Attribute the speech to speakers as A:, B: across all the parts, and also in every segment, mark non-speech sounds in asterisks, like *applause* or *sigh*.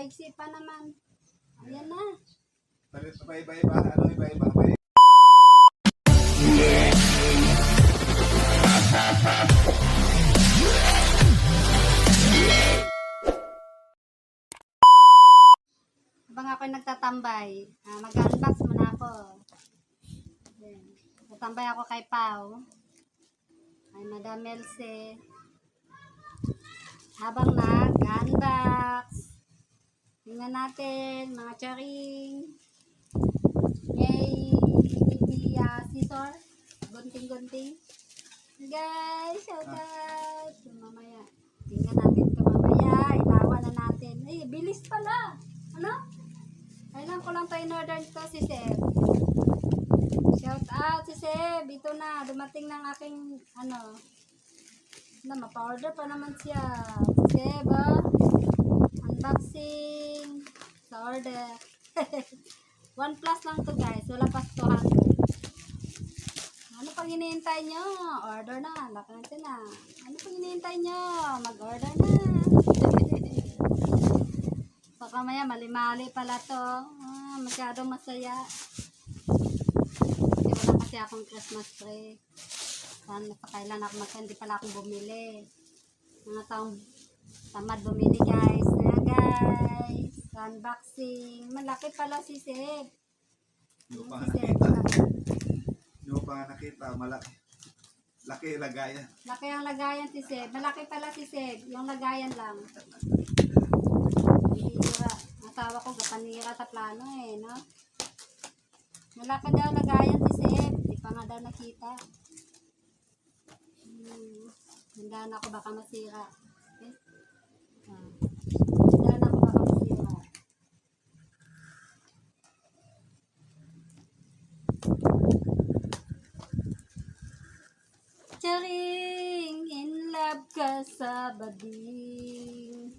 A: maiksi pa naman. Ayan na.
B: Palit pa iba-iba. Ano iba-iba?
A: Habang ako'y nagtatambay, ah, mag-unbox muna ako. Ayan. Tatambay ako kay Pau. Kay Madam Elsie. Habang nag-unbox. Tingnan natin, mga charing. Yay! Baby uh, scissor. Gunting-gunting. Guys, shout out! So, mamaya. Tingnan natin ito mamaya. Ilawan na natin. Ay, bilis pala. Ano? Kailan ko lang tayo in-order ito si Seb. Shout out si Seb. Ito na. Dumating ng aking ano. Na, mapa-order pa naman siya. Si Seb, oh. Unboxing. Sa order. *laughs* One plus lang to guys. Wala pa 200. Ano pang hinihintay nyo? Order na. Natin na. Ano pang hinihintay nyo? Mag-order na. *laughs* Baka maya mali-mali pala to. Ah, masyadong masaya. Kasi wala kasi akong Christmas tree. Saan pa kailan ako mag hindi pala akong bumili. Mga taong tamad bumili guys. Guys. Unboxing. Malaki pala si Seb.
B: Hindi pa
A: Si
B: nakita. Hindi pa nakita. Malaki. Laki lagayan.
A: Laki ang lagayan si Seb. Malaki pala si Seb. Yung lagayan lang. Panira. Asawa ko kapanira sa plano eh, no? Malaki daw lagayan si Seb. Di pa nga daw nakita. Hmm. Handaan ako baka masira. Okay? Ah. Handaan ako baka masira. Charing, in love ka sa bading.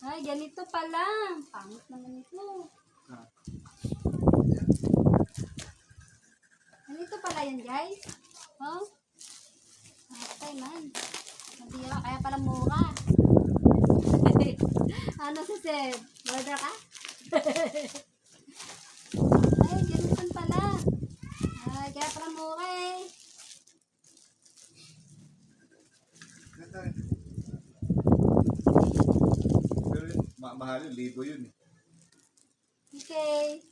A: Ay, ganito pala. Pangit naman ito. Ganito pala yan, guys. Oh? Atay man. Madira, kaya pala mura. *laughs* ano si Seb? Order ka? *laughs* Ay, ganito pala. Ay, kaya pala mura eh.
B: Ganda rin. Pero yun, ma mahal yun. Libo yun eh.
A: Okay.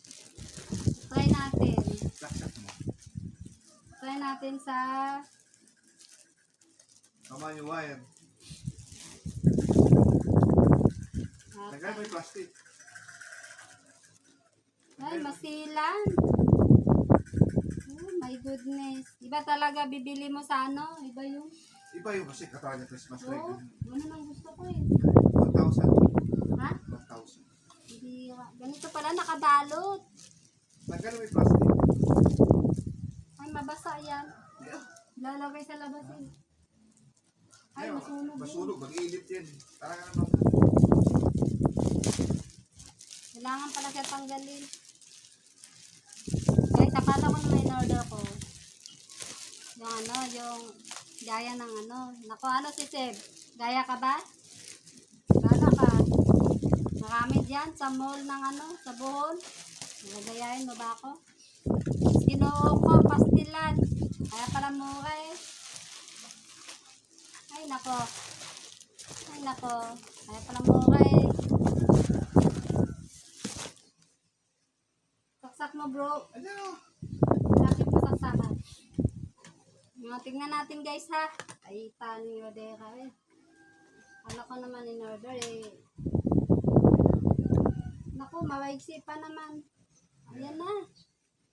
A: Try natin.
B: Saksak mo.
A: Try natin sa...
B: Tama yung wire. Lagay mo yung plastic.
A: Ay, masilan. Oh my goodness. Iba talaga bibili mo sa ano? Iba yung...
B: Iba yung kasi katawan niya Christmas tree.
A: Oo, ano nang gusto ko eh.
B: 1,000.
A: Ha?
B: 1,000.
A: Hindi, ganito pala nakabalot.
B: Mo yung plastic.
A: Ay, mabasa yan. Lalagay sa labas eh. Ay, masunog.
B: Masunog. Mag-iinit yan. Tara ka naman.
A: Kailangan pala siya tanggalin. Guys, akala ko na in-order ko. Yung ano, yung gaya ng ano. Naku, ano si Seb? Gaya ka ba? Marami dyan sa mall ng ano, sa buhon. Nagagayain mo ba ako? Ginoo ko, pastilan. Kaya pala mura eh. Ay, nako. Ay, nako. Kaya pala mura eh. Saksak mo bro.
B: Ano?
A: Bakit mo saksakan? Mga tingnan natin guys ha. Ay, tani Rodera eh. Ano ko naman in order eh. Mawaigsi pa naman. Ayan na.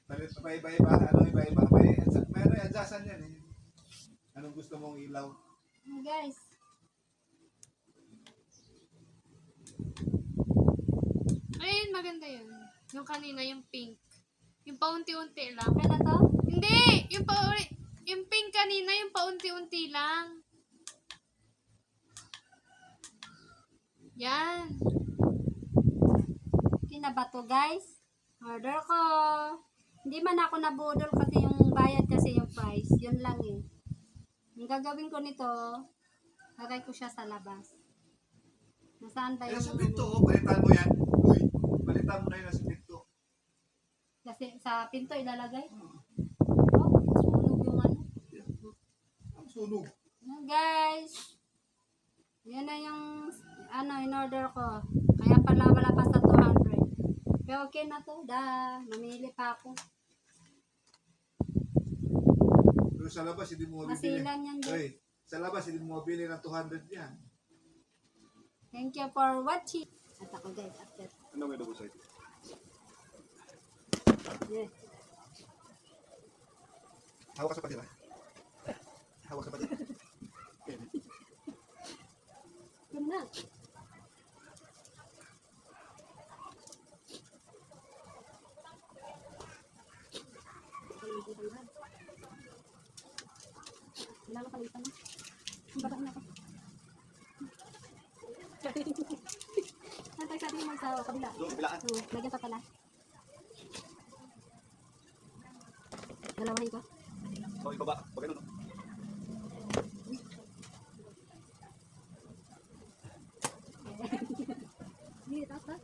B: Palit pa iba-iba. Ano iba-iba? May, may adjustan yan eh. Anong gusto mong ilaw?
A: Guys.
C: Ayun, maganda yun. Yung kanina, yung pink. Yung paunti-unti lang.
A: Okay na to?
C: Hindi! Yung pa yung pink kanina, yung paunti-unti lang. Yan.
A: Na ba to guys? Order ko. Hindi man ako nabudol kasi yung bayad kasi yung price. Yun lang eh. Ang gagawin ko nito, lagay ko siya sa labas. Saan ba
B: Eh,
A: yung...
B: sa pinto, oh, balitan mo yan. Uy, balitan mo na yun sa pinto.
A: Kasi sa pinto ilalagay.
B: Hmm.
A: Oh, sunog yung ano.
B: Ang sunog.
A: Yan, guys. Yan na yung ano in order ko. Kaya pala wala pa sa 200. Pero okay na to. Da, mamili pa ako.
B: Pero sa labas, hindi mo mabibili.
A: Masilan yan, guys.
B: Uy, sa labas, hindi mo mabili ng 200 yan.
A: Thank you for watching. At ako guys, after.
B: Ano may double side?
A: Yeah.
B: Hawak sa patila. Hawak sa patila.
A: Yun na. Wala ka palitan na. Ang baba na ako. Natay sa kabila.
B: Doon, kabilaan.
A: Oo, lagyan pa pala. Dalawahin ko.
B: Oh, ibaba. Pag ano, no?
A: Hindi, taas taas.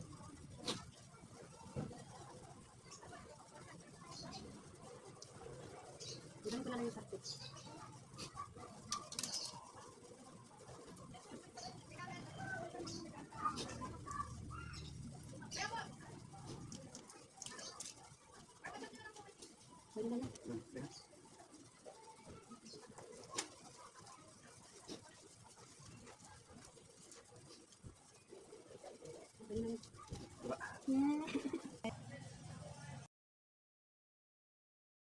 A: Ilan ko lang yung sarpit.
B: Yan, yan.